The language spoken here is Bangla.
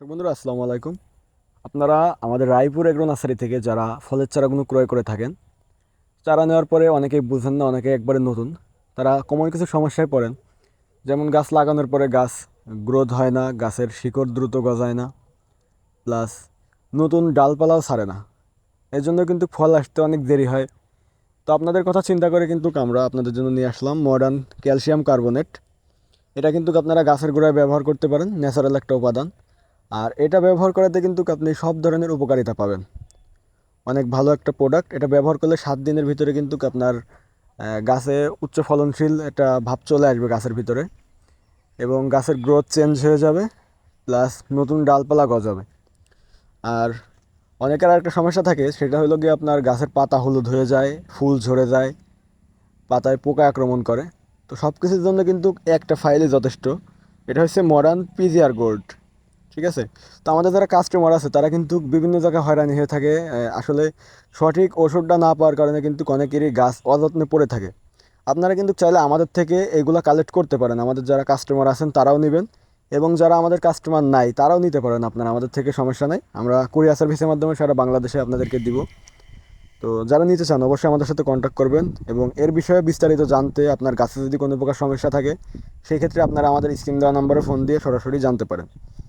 বন্ধুরা, আসসালামু আলাইকুম। আপনারা আমাদের রায়পুর এগ্রো নার্সারি থেকে যারা ফলের চারাগুলো ক্রয় করে থাকেন, চারা নেওয়ার পরে অনেকেই বুঝেন না, অনেকে একবারে নতুন। তারা কমন কিছু সমস্যায় পড়েন। যেমন গাছ লাগানোর পরে গাছ গ্রোথ হয় না, গাছের শিকড় দ্রুত গজায় না প্লাস নতুন ডালপালাও ছাড়ে না। এর জন্য কিন্তু ফল আসতে অনেক দেরি হয়। তো আপনাদের কথা চিন্তা করে কিন্তু আমরা আপনাদের জন্য নিয়ে আসলাম মডার্ন ক্যালসিয়াম কার্বনেট এটা কিন্তু আপনারা গাছের গোড়ায় ব্যবহার করতে পারেন ন্যাচারাল একটা উপাদান। আর এটা ব্যবহার করাতে কিন্তু আপনি সব ধরনের উপকারিতা পাবেন। অনেক ভালো একটা প্রোডাক্ট এটা ব্যবহার করলে সাত দিনের ভিতরে কিন্তু আপনার গাছে উচ্চ ফলনশীল একটা ভাব চলে আসবে গাছের ভিতরে এবং গাছের গ্রোথ চেঞ্জ হয়ে যাবে প্লাস নতুন ডালপালা গজাবে। আর অনেকের একটা সমস্যা থাকে, সেটা হলো গিয়ে আপনার গাছের পাতা হলুদ হয়ে যায়, ফুল ঝরে যায়, পাতায় পোকা আক্রমণ করে। তো সব কিছুর জন্য কিন্তু একটা ফাইলই যথেষ্ট, এটা হচ্ছে মডার্ন পিজিআর গোল্ড ঠিক আছে? তো আমাদের যারা কাস্টমার আছে, তারা কিন্তু বিভিন্ন জায়গায় হয়রানি হয়ে থাকে। আসলে সঠিক ওষুধটা না পাওয়ার কারণে কিন্তু অনেকেরই গাছ অযত্নে পড়ে থাকে। আপনারা কিন্তু চাইলে আমাদের থেকে এগুলো কালেক্ট করতে পারেন। আমাদের যারা কাস্টমার আছেন, তারাও নেবেন। এবং যারা আমাদের কাস্টমার নাই, তারাও নিতে পারেন আপনারা। আমাদের থেকে সমস্যা নাই। আমরা কুরিয়ার সার্ভিসের মাধ্যমে সারা বাংলাদেশে আপনাদেরকে দিব। তো যারা নিতে চান, অবশ্যই আমাদের সাথে কন্ট্যাক্ট করবেন। এবং এর বিষয়ে বিস্তারিত জানতে আপনার গাছে যদি কোনো প্রকার সমস্যা থাকে সেই ক্ষেত্রে আপনারা আমাদের স্ক্রিন দেওয়া নম্বরে ফোন দিয়ে সরাসরি জানতে পারেন।